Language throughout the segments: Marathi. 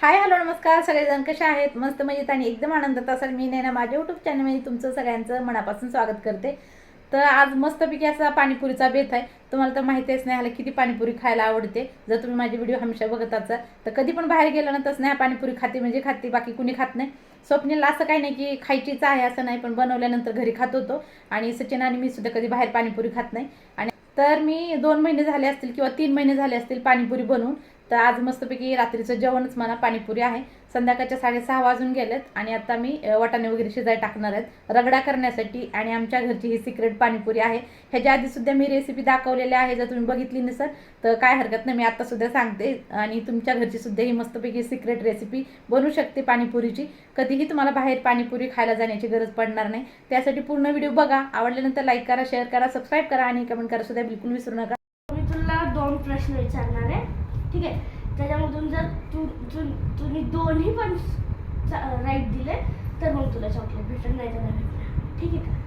हाय हॅलो नमस्कार. सगळेजण कसे आहेत? मस्त मजेत आणि एकदम आनंदात असाल. मी नाही ना माझ्या युट्यूब चॅनलमध्ये तुमचं सगळ्यांचं मनापासून स्वागत करते. तर आज मस्तपैकी असा पाणीपुरीचा बेत आहे. तुम्हाला तर माहितीच नाही ह्याला किती पाणीपुरी खायला आवडते. जर तुम्ही माझे व्हिडिओ हमेशा बघत असाल तर कधी पण बाहेर गेलं ना तसं नाही पाणीपुरी खाते म्हणजे खाते बाकी कुणी खात नाही. स्वप्नीला असं काही नाही की खायचीच आहे असं नाही पण बनवल्यानंतर घरी खात होतो. आणि सचिन आणि मी सुद्धा कधी बाहेर पाणीपुरी खात नाही. आणि तर मी दोन महिने झाले असतील किंवा तीन महिने झाले असतील पाणीपुरी बनवून. तर आज मस्तपैकी रात्रीचं जेवणच म्हणा पाणीपुरी आहे. संध्याकाळच्या साडेसहा वाजून गेलेत आणि आता मी वाटाणे वगैरे शिजाय टाकणार आहेत. रगडा करण्यासाठी आणि आमच्या घरची ही सिक्रेट पाणीपुरी आहे. ह्याच्या आधीसुद्धा मी रेसिपी दाखवलेली आहे जर तुम्ही बघितली नसेल तर काय हरकत नाही. मी आत्तासुद्धा सांगते आणि तुमच्या घरची सुद्धा ही मस्तपैकी सिक्रेट रेसिपी बनू शकते पाणीपुरीची. कधीही तुम्हाला बाहेर पाणीपुरी खायला जाण्याची गरज पडणार नाही. त्यासाठी पूर्ण व्हिडिओ बघा. आवडल्यानंतर लाईक करा शेअर करा सबस्क्राईब करा आणि कमेंट करा सुद्धा बिलकुल विसरू नका. मी तुला दोन प्रश्न विचारणार आहे. ठीक आहे? त्याच्यामधून जर तू तू तुम्ही दोन्ही पण राईट दिले तर मग तुला चॉकलेट भेटेल नाही तर भेटणार. ठीक आहे का?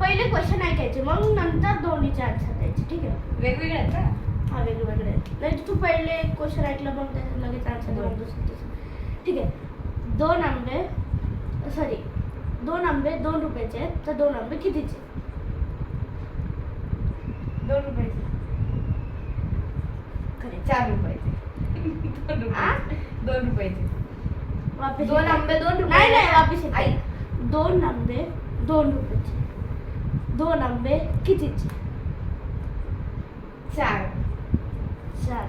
पहिले क्वेश्चन ऐकायचे मग नंतर दोन्हीचे आन्सर द्यायचे ठीक आहे? वेगवेगळे आहेत का? हा वेगवेगळे आहेत. नाही तू पहिले क्वेश्चन ऐकलं मग त्याच्यात लगेच आन्सर देऊन दुसरं तिसरं ठीक आहे? दोन आंबे सॉरी दोन आंबे दोन रुपयाचे आहेत तर दोन आंबे कितीचे? दोन रुपयाचे. खरे चार रुपयाचे दोन? रुपयाचे दोन. आंबे दोन रुपये नाही नाही वापिस. दोन आंबे दोन रुपयाचे दोन आंबे कितीचे चार चार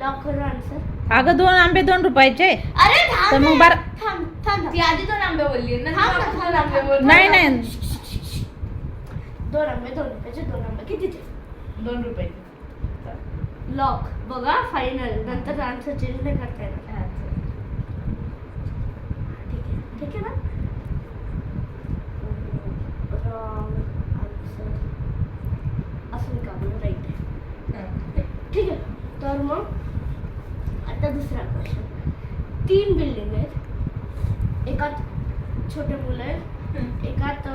लॉक करू आन्सर अगं दोन आंबे दोन रुपयाचे अरे थांब तर मग. बारा-. ती आधी दोन आंबे. बोललो. नाही नाही दोन आंबे दोन रुपयाचे दोन आंबे कितीचे दोन रुपयाचे लॉक. बघा फायनल नंतर आन्सर चेंज नाही करता येणार ठीक आहे. ठीक आहे ना? असं मी का बोलू राईट आहे ठीक आहे. तर मग आता दुसरा क्वेश्चन तीन बिल्डिंग आहेत. एकात छोटे मुलं आहेत. एकात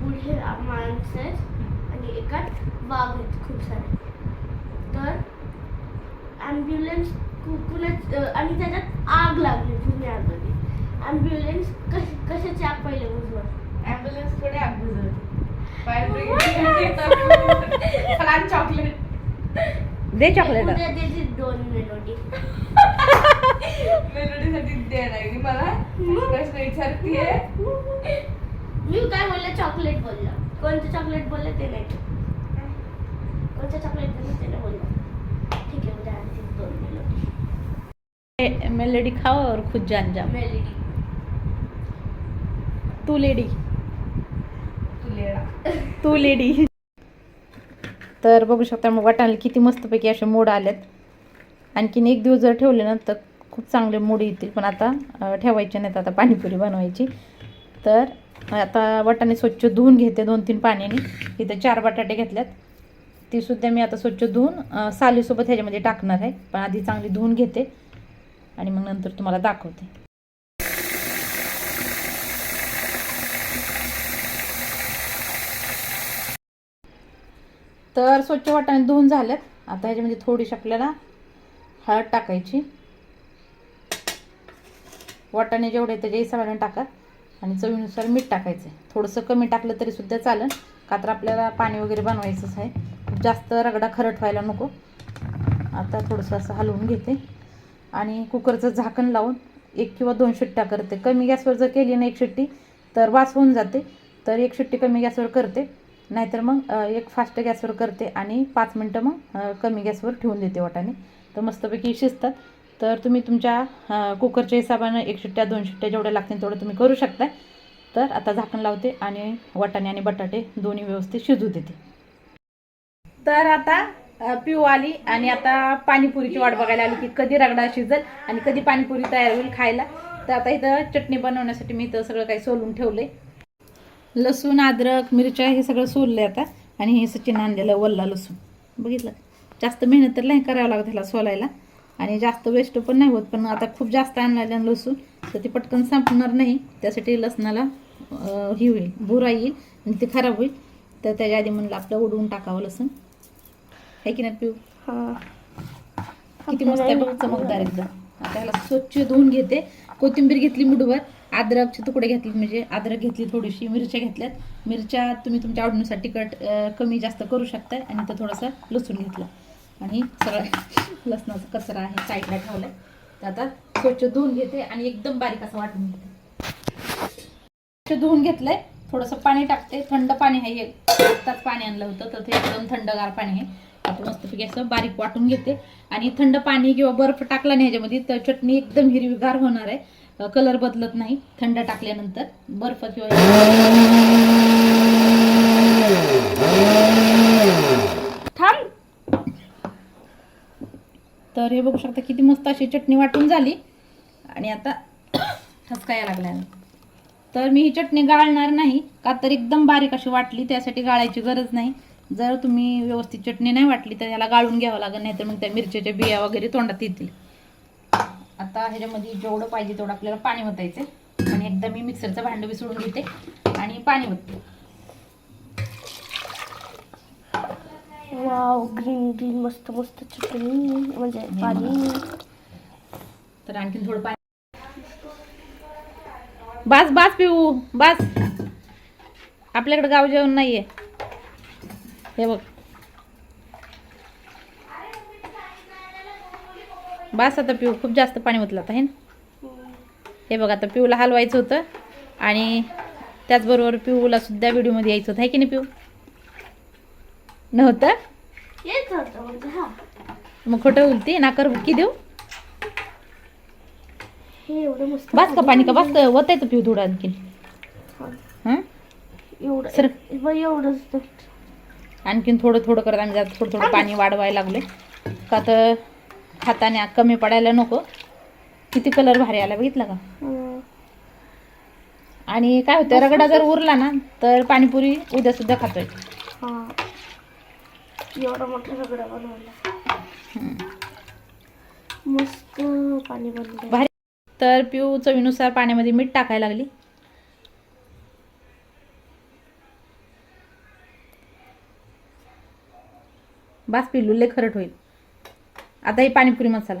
बुढे माणसं आहेत. आणि एकात वाघ आहेत. खूप सारे. तर ॲम्ब्युलन्स अं, आणि त्याच्यात आग लागली पूर्ण आग लागली ॲम्ब्युलन्स कश कशाची आग पहिले बुजवत ऍम्ब्युलन्स थोडे आग बुजवते. फायर ब्रिगेड फलान चॉकलेट दे चॉकलेट उद्या त्याची दोन मेलोडी मेलोडीसाठी द्यायला लागली मला. प्रश्न विचारतीये. मी काय बोलले? चॉकलेट बोललं. कोणतं चॉकलेट बोललं ते नाही. कोणतं चॉकलेट बोललं ते नाही बोललं ठीक आहे उद्या आणखी दोन मेलोडी खाओ और खुद जान जाओ। तू लेडी। तू लेडा। तू लेडी। तर बघू शकता मग वाटाणे किती मस्तपैकी असे मोड आलेत. आणखीन एक दिवस जर ठेवले ना तर खूप चांगले मोड येतील. पण आता ठेवायचे नाहीत आता पाणीपुरी बनवायची. तर आता वाटाणे स्वच्छ धुवून घेते दोन तीन पाण्याने. इथं चार बटाटे घेतल्यात. ती सुद्धा मी आता स्वच्छ धुवून सालीसोबत ह्याच्यामध्ये टाकणार आहे. पण आधी चांगली धुवून घेते. आणि मग नंतर तुम्हाला दाखवते. तर स्वच्छ वाटाणे धुवून झाल्यात आता ह्याच्यामध्ये थोडीशी आपल्याला हळद टाकायची. वाटाणे जेवढे त्याच्या हिशोबाने टाका आणि चवीनुसार मीठ टाकायचं आहे. थोडंसं कमी टाकलं तरी सुद्धा चालेल. का तर आपल्याला पाणी वगैरे बनवायचंच आहे. जास्त रगडा खरट व्हायला नको. आता थोडंसं असं हलवून घेते. आणि कुकरचं झाकण लावून एक किंवा दोन शिट्ट्या करते. कमी गॅसवर जर केली ना एक शिट्टी तर वास होऊन जाते. तर एक शिट्टी कमी गॅसवर करते. नाहीतर मग एक फास्ट गॅसवर करते आणि पाच मिनटं मग कमी गॅसवर ठेवून देते वाटाने तर मस्तपैकी शिजतात. तर तुम्ही तुमच्या कुकरच्या हिशोबानं एक शिट्ट्या दोन शिट्ट्या जेवढ्या लागतील तेवढं तुम्ही करू शकता तर आता झाकण लावते आणि वाटाणे आणि बटाटे दोन्ही व्यवस्थित शिजू देते. तर आता पिऊ आली आणि आता पाणीपुरीची वाट बघायला आली की कधी रगडा शिजल आणि कधी पाणीपुरी तयार होईल खायला. तर आता इथं चटणी बनवण्यासाठी मी इथं सगळं काही सोलून ठेवलंय. लसूण अद्रक मिरच्या हे सगळं सोलले आता आणि हे सचिन आणलेलं वल्ला लसूण. बघितलं? जास्त मेहनत तर नाही करावं लागत ह्याला सोलायला. आणि जास्त वेस्ट पण नाही होत पण आता खूप जास्त आणलेलं लसूण तर ती पटकन संपणार नाही. त्यासाठी लसणाला ही होईल भुरा येईल आणि ते खराब होईल. तर त्याच्या आधी म्हणलं आपलं उडवून टाकावं लसूण. आहे की नाही पिऊ? हा. किती मस्त आहे बघ चमकदार एकदम. आता ह्याला स्वच्छ धुवून घेते. कोथिंबीर घेतली मुठभर अद्रकचे तुकडे घेतले म्हणजे अद्रक घेतली थोडीशी मिरच्या घेतल्यात. मिरच्या तुम्ही तुमच्या आवडीनुसार तिखट कमी जास्त करू शकताय. आणि तर थोडंसं लसूण घेतलं. आणि सगळं लसणाचा कचरा आहे साईडला ठेवलाय. तर आता स्वच्छ धुवून घेते आणि एकदम बारीक असं वाटून घेते. स्वच्छ धुवून घेतलंय. थोडंसं पाणी टाकते. थंड पाणी आहे एक आत्ताच पाणी आणलं होतं. तर ते एकदम थंडगार पाणी आहे. आता मस्तपैकी असं बारीक वाटून घेते. आणि थंड पाणी किंवा बर्फ टाकला नाही ह्याच्यामध्ये तर चटणी एकदम हिरवीगार होणार आहे. कलर बदलत नाही. थंड टाकल्यानंतर बर्फ किंवा थांब. तर हे बघू शकता किती मस्त अशी चटणी वाटून झाली. आणि आता ठसका यायला लागलाय. तर मी ही चटणी गाळणार नाही. का तर एकदम बारीक अशी वाटली त्यासाठी गाळायची गरज नाही. जर तुम्ही व्यवस्थित चटणी नाही वाटली तर याला गाळून घ्यावं लागेल नाही तर मग त्या मिरच्याच्या बिया वगैरे तोंडात येतील. आता ह्याच्यामध्ये जेवढं पाहिजे तेवढं आपल्याला पाणी ओतायचं आणि एकदा मी मिक्सरचं भांडं बी सोडून घेते आणि पाणी वाव ग्रीन ग्रीन मस्त मस्त चटणी म्हणजे पाणी. तर आणखीन थोडं पाणी. बास बास पिऊ बास. आपल्याकडे गाव जेवण नाहीये. हे बघ. बास आता पिऊ खूप जास्त पाणी ओतलं आता हे ना? हे बघ आता पिऊला हलवायचं होतं आणि त्याचबरोबर पिऊला सुद्धा व्हिडिओमध्ये यायचं होतं आहे की नाही पिऊ? नव्हतं? म्हणजे मग खोटं बोलती नाकर की देऊ? बास का पाणी का? बास का ओतायचं पिऊ थोडं आणखीन? हं. एवढं सर. एवढंच. आणखीन थोडं थोडं करत आम्ही जरा थोडं थोडं पाणी वाढवायला लागले का तर खाताने कमी पडायला नको. किती कलर भारी आला बघितला का. आणि काय होतं रगडा जर उरला ना तर पाणीपुरी उद्या सुद्धा खातोय. एवढा मोठा रगडा बनवला. मस्त पाणी भारी. तर पिऊ चवीनुसार पाण्यामध्ये मीठ टाकायला लागली. बास पिल्लू लय खरट होईल आता ही पाणीपुरी मसाला.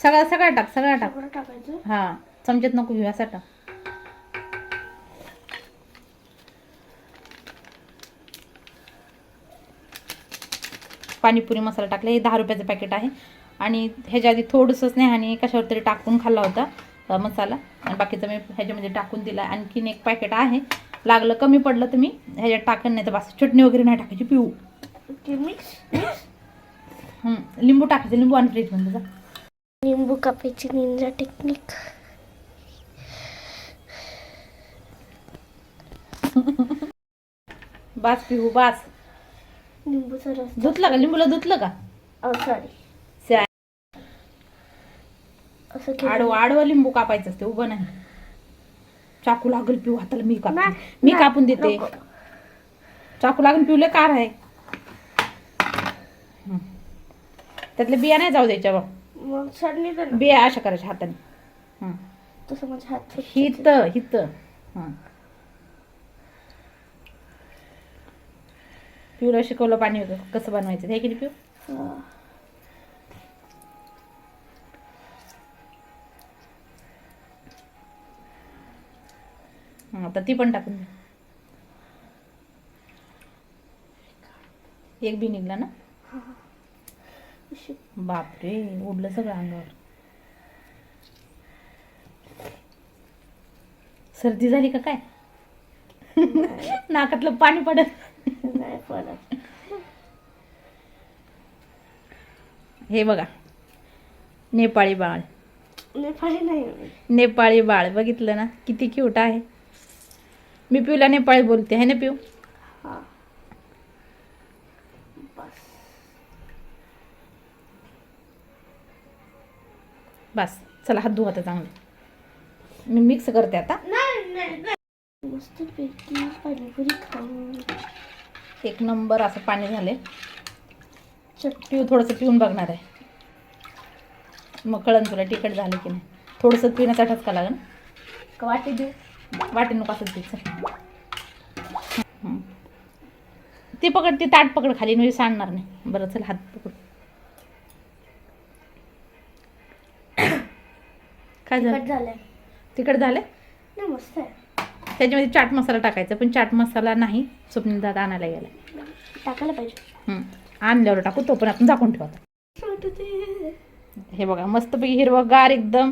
सगळा सगळा टाक सगळा टाक. टाकायचं? हा चमच्यात नको घेऊ असा टाक. पाणीपुरी मसाला टाकला हे दहा रुपयाचं पॅकेट आहे. आणि ह्याच्या आधी थोडंसंच नाही आणि कशावर तरी टाकून खाल्ला होता. मसाला. आणि बाकीचा मी ह्याच्यामध्ये टाकून दिला. आणखीन एक पॅकेट आहे. लागलं कमी पडलं तर मी ह्याच्यात टाकन नाही तर बस चटणी वगैरे नाही टाकायची पिऊ. लिंबू टाकायचं लिंबू आणि फ्रीजमध्ये जा. लिंबू कापायची निंजा टेक्निक बास पिऊ बास. लिंबूचा रस धुतलं का? लिंबूला धुतलं का? सॉरी असं. आडवं आडवं लिंबू कापायचं असते उभं नाही चाकू लागेल पिऊ हाताला मी नाही, मी कापून देते. चाकू लागून पिवले कार आहे. त्यातले बिया नाही जाऊ द्यायच्या बघ मग चटणी तर बिया अशा करायच्या हाताने हं. तसं माझ्या हात. हित हित हं. पिवला शिकवलं पाणी कसं बनवायचं हे की नाही पिऊ आता ती पण टाकून दे. एक बी निघला ना. बापरे उडलं सगळं अंगावर. सर्दी झाली का काय? नाकातलं पाणी पडत. नाही पडत. हे बघा. नेपाळी बाळ. नेपाळी नाही. नेपाळी बाळ. बघितलं ना? किती क्यूट आहे. मी पिऊला नेपाळी बोलते. आहे ना पिऊ? हा. बस. बस. चला हात धुवा आता चांगलं. मी मिक्स करते आता. एक नंबर असं पाणी झाले पिऊ थोडंसं पिऊन बघणार आहे. मग कळन तुला तिखट झालं की नाही. थोडंसं पिण्याचा ठसका लागेल. का वाटी देऊ. वाटी नको असं पिऊ चल. हं. ती पकड ती ताट पकड खाली म्हणजे सांडणार नाही. बरं चल हात पकड. काय झालं? तिकड झालं मस्त त्याच्यामध्ये चाट मसाला टाकायचा पण चाट मसाला नाही स्वप्नील दादा आणायला गेला टाकायला पाहिजे. हम्म. आणल्यावर टाकू तो पण आपण झाकून ठेवतो हे बघा मस्तपैकी हिरवगार एकदम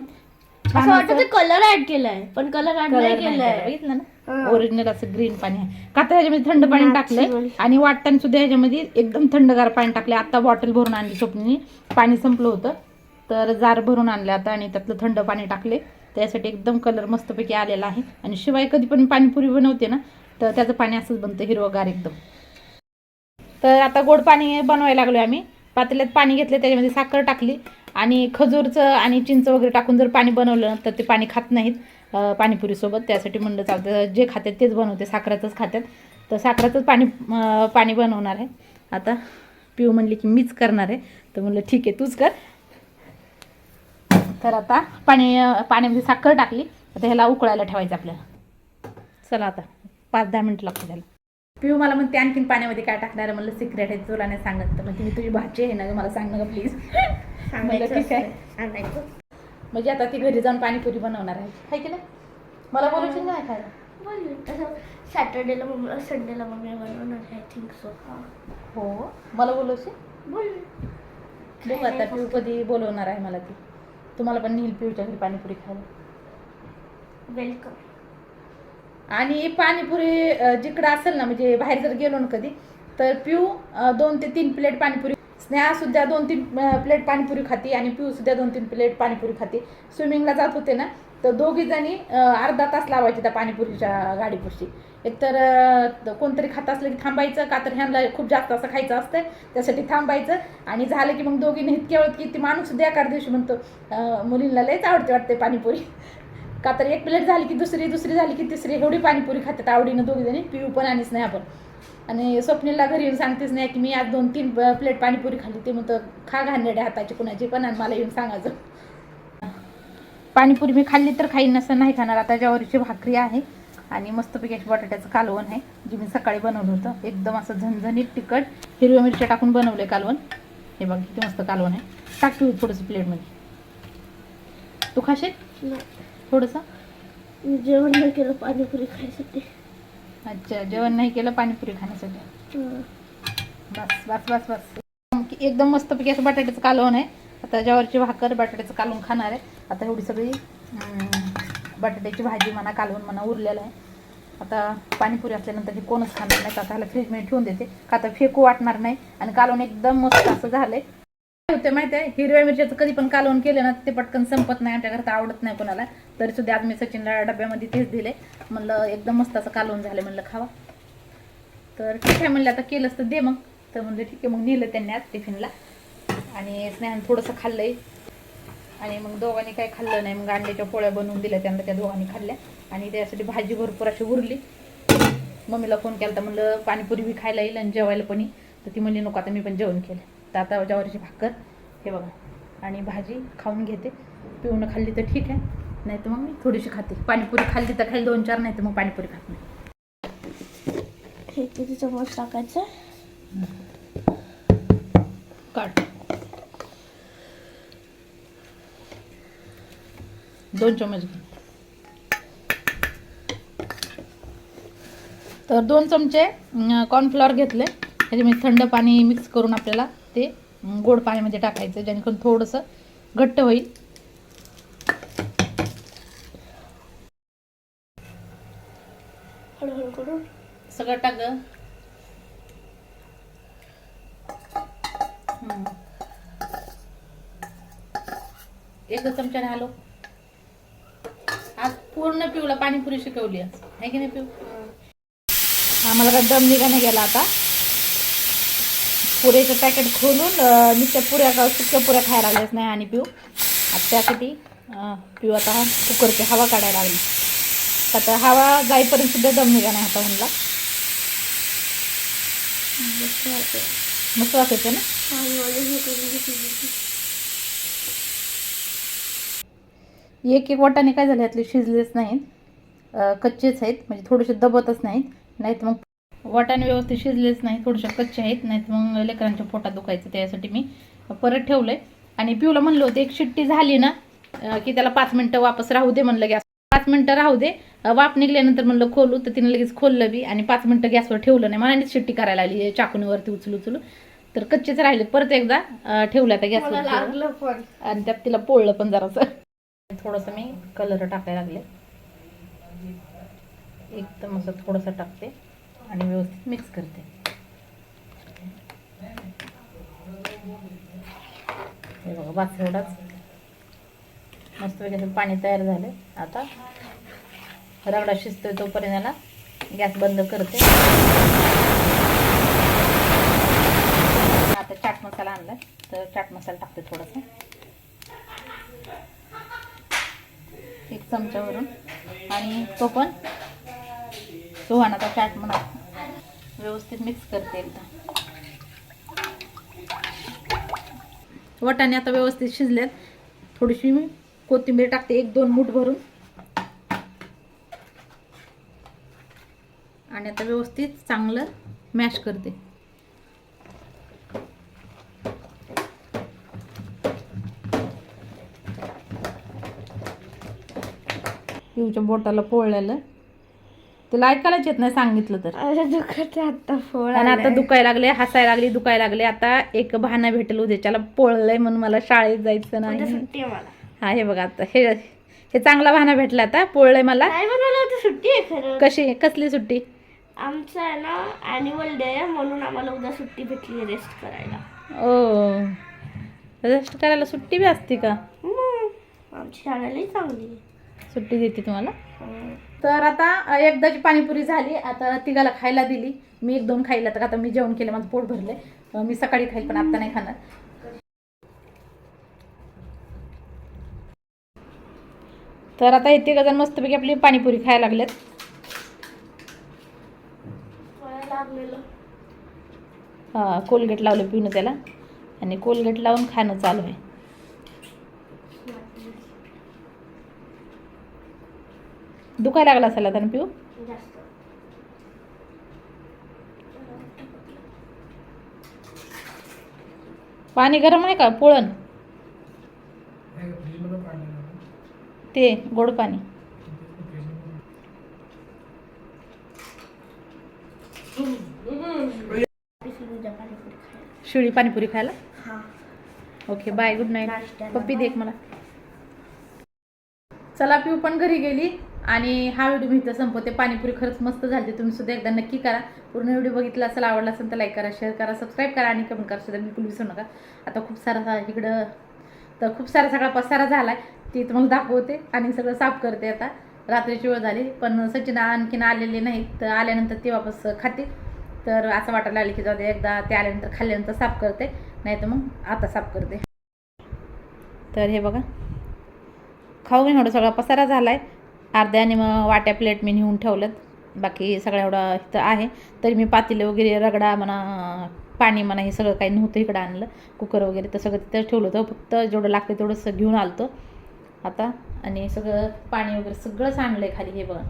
असं वाटतं कलर ऍड केलाय पण कलर ऍड नाही नाही केला. केलाय. बघितलं ना. ओरिजिनल असं ग्रीन पाणी आहे. का तर ह्याच्यामध्ये थंड पाणी टाकलंय. आणि वाटताना सुद्धा ह्याच्यामध्ये एकदम थंडगार पाणी टाकले आता बॉटल भरून आणली स्वप्नीने. पाणी संपलं होतं. तर जार भरून आणलं आता आणि त्यातलं थंड पाणी टाकले त्यासाठी एकदम कलर मस्तपैकी आलेला आहे. आणि शिवाय कधी पण पाणीपुरी बनवते ना तर त्याचं पाणी असंच बनतं हिरवगार एकदम. तर आता गोड पाणी बनवायला लागलो आम्ही. पातेल्यात पाणी घेतलं त्याच्यामध्ये साखर टाकली. आणि खजूरचं आणि चिंच वगैरे टाकून जर पाणी बनवलं तर ते पाणी खात नाहीत पाणीपुरीसोबत. त्यासाठी म्हणलं चालतं जे खातात तेच बनवते साखराचंच खातात तर साखराचंच पाणी पाणी बनवणार आहे. आता पिऊ म्हणली की मीच करणार आहे. तर म्हणलं ठीक आहे तूच कर. तर आता पाणी पाण्यामध्ये साखर टाकली. आता ह्याला उकळायला ठेवायचं आपल्याला. चला आता पाच दहा मिनटं लागतं त्याला. पिऊ मला म्हणते आणखीन पाण्यामध्ये काय टाकणार आहे? म्हणलं सिक्रेट आहे तुला नाही सांगत. तर म्हणजे मी तुझी भाची आहे ना मला सांग ना प्लीज ठीक आहे म्हणजे आता ती घरी जाऊन पाणीपुरी बनवणार आहे. काय केलं मला बोलायचं नाही खायला बोल. तसं सॅटर्डेला मम्मी संडेला मम्मी बनवणार आय थिंक सो हो? मला बोलवशील? बोल. बघू आता पिऊ कधी बोलवणार आहे मला ती. तुम्हाला पण नेईल पिऊच्या घरी पाणीपुरी खायला. वेलकम आणि पाणीपुरी जिकडं असेल ना म्हणजे बाहेर जर गेलो ना कधी तर पिऊ दोन ते तीन प्लेट पाणीपुरी स्नेहासुद्धा दोन तीन प्लेट पाणीपुरी खाती आणि पिऊसुद्धा दोन तीन प्लेट पाणीपुरी खाते. स्विमिंगला जात होते ना तर दोघीजणी अर्धा तास लावायचे त्या पाणीपुरीच्या गाडीपुशी. एकतर कोणतरी खात असलं की थांबायचं का तर ह्यांना खूप जास्त असं खायचं असतं त्यासाठी थांबायचं. आणि झालं की मग दोघींनी इतक्या वेळ की ती माणूस सुद्धा एका दिवशी म्हणतो मुलींना लयच आवडते वाटते पाणीपुरी. का तर एक प्लेट झाली की दुसरी दुसरी झाली की तिसरी एवढी पाणीपुरी खातात आवडीनं दोघीजणी पिऊ पण आणि स्नेहा पण. आणि स्वप्नीलला घरी येऊन सांगतेच नाही की मी आज दोन तीन प्लेट पाणीपुरी खाल्ली ते म्हणतं खा घाणेड्या हाताची कुणाची पण आणि मला येऊन सांगायचं. पाणीपुरी मी खाल्ली तर खाईन नसं नाही खाणार. आता ज्वारीची भाकरी आहे आणि मस्तपैकी अशी बटाट्याचं कालवण आहे जे मी सकाळी बनवलं होतं. एकदम असं झणझणीत तिखट हिरव्या मिरच्या टाकून बनवलं आहे कालवण. हे बघ किती मस्त कालवण आहे. टाक तू थोडंसं प्लेटमध्ये. तू खाशील? थोडंसं? जेवण नाही केलं पाणीपुरी खायसाठी. अच्छा जेवण नाही केलं पाणीपुरी खाण्यासाठी. बस बस बस बस. एकदम मस्तपैकी असं बटाट्याचं कालवण आहे. आता ज्यावरची भाकर बटाट्याचं कालवण खाणार आहे. आता एवढी सगळी बटाट्याची भाजी म्हणा कालवण म्हणा उरलेलं आहे. आता पाणीपुरी असल्यानंतर हे कोणच खाणार नाही. तर आता ह्याला फ्रीजमध्ये ठेवून देते. का तर फेकू वाटणार नाही. आणि कालवण एकदम मस्त असं झालं आहे होतं माहिती आहे हिरव्या मिरच्याचं कधी पण कालवण केलं ना ते पटकन संपत नाही आमच्या घरात आवडत नाही कोणाला. तरी सुद्धा आज मी सचिनला डब्यामध्ये तेच दिले. म्हणलं एकदम मस्त असं कालवण झालं म्हणलं खावा. तर ठीक आहे म्हणलं आता केलंच तर दे मग. तर म्हणजे ठीक आहे मग नेलं त्यांनी आज टिफिनला. आणि स्नेहान थोडंसं खाल्लंय. आणि मग दोघांनी काही खाल्लं नाही. मग अंड्याच्या पोळ्या बनवून दिल्या त्यांना त्या दोघांनी खाल्ल्या. आणि त्यासाठी भाजी भरपूर अशी उरली. मम्मीला फोन केला तर म्हणलं पाणीपुरी बी खायला येईल आणि जेवायला पण तर ती म्हणली नको आता मी पण जेवण केलं. तर आता ज्वारीची भाकर हे बघा. आणि भाजी खाऊन घेते. पिऊन खाल्ली तर ठीक आहे. नाही तर मग मी थोडीशी खाते. पाणीपुरी खाल्ली तर खाईल दोन चार नाही तर मग पाणीपुरी खात नाही. हे किती चमच टाकायचं. काढ. दोन चमच तर दोन चमचे कॉर्नफ्लॉवर घेतले. त्याच्यामध्ये थंड पाणी मिक्स करून आपल्याला ते गोड पाण्यामध्ये टाकायचं जेणेकरून थोडंसं घट्ट होईल. हळूहळू करून. सगळं टाक. एकच चमच्याने हलव आज पूर्ण पिऊला पाणीपुरी शिकवली आज. आहे की नाही पिऊ? आम्हाला काय दम निघाने गेला आता. पुऱ्याचं पॅकेट खोलून नुसत्या पुऱ्या का सुक्या पुऱ्या खायला लागल्याच नाही आणि पिऊ. आता त्यासाठी पिऊ आता कुकरची हवा काढायला लागली. आता हवा जाईपर्यंत सुद्धा दम निघा नाही आता म्हणला. मस्त वाटतं. वाटायचं ना? एक एक वाटाने काय झाले यातले शिजलेच नाहीत. कच्चेच आहेत म्हणजे थोडेसे दबतच नाहीत. नाहीत मग वाटाणे व्यवस्थित शिजलेच नाही थोडेसे कच्चे आहेत नाहीत मग लेकरांच्या पोटात दुखायचं त्यासाठी मी परत ठेवलं आहे आणि पिऊला म्हणलं होतं एक शिट्टी झाली ना की त्याला पाच मिनटं वापस राहू दे म्हणलं गॅस. पाच मिनटं राहू दे वाफ निघल्यानंतर म्हणलं खोलू तर तिने लगेच खोललं बी आणि पाच मिनटं गॅसवर ठेवलं नाही. मनानेच शिट्टी करायला आली चाकूनीवरती उचलू उचलू. तर कच्चेच राहिले. परत एकदा ठेवलं मला गॅसवर आणि त्यात तिला पोळलं पण जरासं. थोडंसं मी कलर टाकायला लागले. एकदम असं थोडंसं टाकते. आणि व्यवस्थित मिक्स करते. हे बघा बास एवढाच मस्तपैकी वगैरे पाणी तयार झालं आता रगडा शिजतोय तोपर्यंत याला गॅस बंद करते. आता चाट मसाला आणलाय तर चाट मसाला टाकते थोडासा. एक चमच्यावरून आणि तो पण सुहाणाचा चाट म्हणा. व्यवस्थित मिक्स करते एकदा. वटाणे आता व्यवस्थित शिजल्यात थोडीशी मी कोथिंबीर टाकते एक दोन मूठ भरून. आणि आता व्यवस्थित चांगलं मॅश करते. पिऊच्या बोटाला पोळलेलं. तिला ऐकायलाच येत नाही सांगितलं तर. दुखत आता फोड आणि आता दुखायला लागले हसायला लागली दुखायला लागले. आता एक बहाणा भेटेल उद्याच्याला पोळलंय म्हणून मला शाळेत जायचं नाही. सुट्टी आहे मला. हा हे बघा आता हे हे चांगला बहाणा भेटला आता पोळलंय मला. सुट्टी आहे खरं. कशी कसली सुट्टी? आमचं आहे ना अॅन्युअल डे आहे म्हणून आम्हाला उद्या सुट्टी भेटली रेस्ट करायला. ओ रेस्ट करायला सुट्टी बी असते का. आमची शाळेलाही चांगली. सुट्टी देते तुम्हाला. तर आता एकदाची पाणीपुरी झाली आता तिघाला खायला दिली. मी एक दोन खायला तर आता मी जेवण केलं माझं पोट भरले मी सकाळी खाईल पण आता नाही खाणार. तर आता हे तिघ जण मस्तपैकी आपली पाणीपुरी खायला लागलेत. हां हा कोलगेट लावलं पिणं त्याला. आणि कोलगेट लावून खाणं चालू आहे. दुखायला लागला असेल आता पिऊ? पाणी गरम आहे का? पोळण? ते गोड पाणी. पाणीपुरी खायला शिळी पाणीपुरी खायला? Okay bye good night. पप्पी देख मला. चला पिऊ पण घरी गेली. आणि हा व्हिडिओ मी इथं संपवते. पाणीपुरी खरंच मस्त झाली. तुम्ही सुद्धा एकदा नक्की करा. पूर्ण व्हिडिओ बघितला असेल आवडला असेल तर लाईक करा शेअर करा सबस्क्राईब करा आणि कमेंट करा सुद्धा. बिलकुल विसरू नका. आता खूप सारा इकडं तर खूप सारा सगळा पसारा झाला आहे ती तुम्हाला दाखवते आणि सगळं साफ करते आता. रात्रीची वेळ झाली. पण सचिन आणखीन आलेले नाहीत. तर आल्यानंतर ते वापस खाते. तर असं वाटायला आलं की जाऊ दे एकदा ते आल्यानंतर खाल्ल्यानंतर साफ करते. नाही तर मग आता साफ करते. तर हे बघा. खाऊ एवढा सगळा पसारा झाला आहे अर्ध्याने मग वाट्या प्लेट मी नेऊन ठेवल्यात. बाकी सगळं एवढं इथं आहे. तरी मी पातेले वगैरे रगडा म्हणा पाणी म्हणा हे सगळं काही नव्हतं इकडं आणलं. कुकर वगैरे तर सगळं तिथं ठेवलं होतं. फक्त जेवढं लागतं तेवढंच घेऊन आलतो. आता आणि सगळं पाणी वगैरे सगळंच आणलं आहे खाली हे बघा.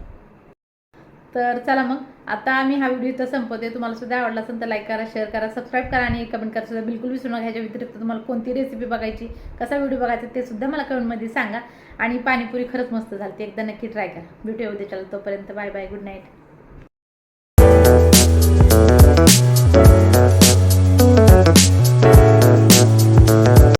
तर चला मग. आता आम्ही हा व्हिडिओ इथं संपवते तुम्हाला सुद्धा आवडला असेल तर लाईक करा शेअर करा सबस्क्राईब करा आणि कमेंट करा सुद्धा बिलकुल विसरू नका. ह्याच्या व्यतिरिक्त तुम्हाला कोणती रेसिपी बघायची कसा व्हिडिओ बघायचा ते सुद्धा मला कमेंटमध्ये सांगा. आणि पाणीपुरी खरंच मस्त झाली एकदा नक्की ट्राय करा. भेटूया उद्या चला तोपर्यंत बाय बाय गुड नाईट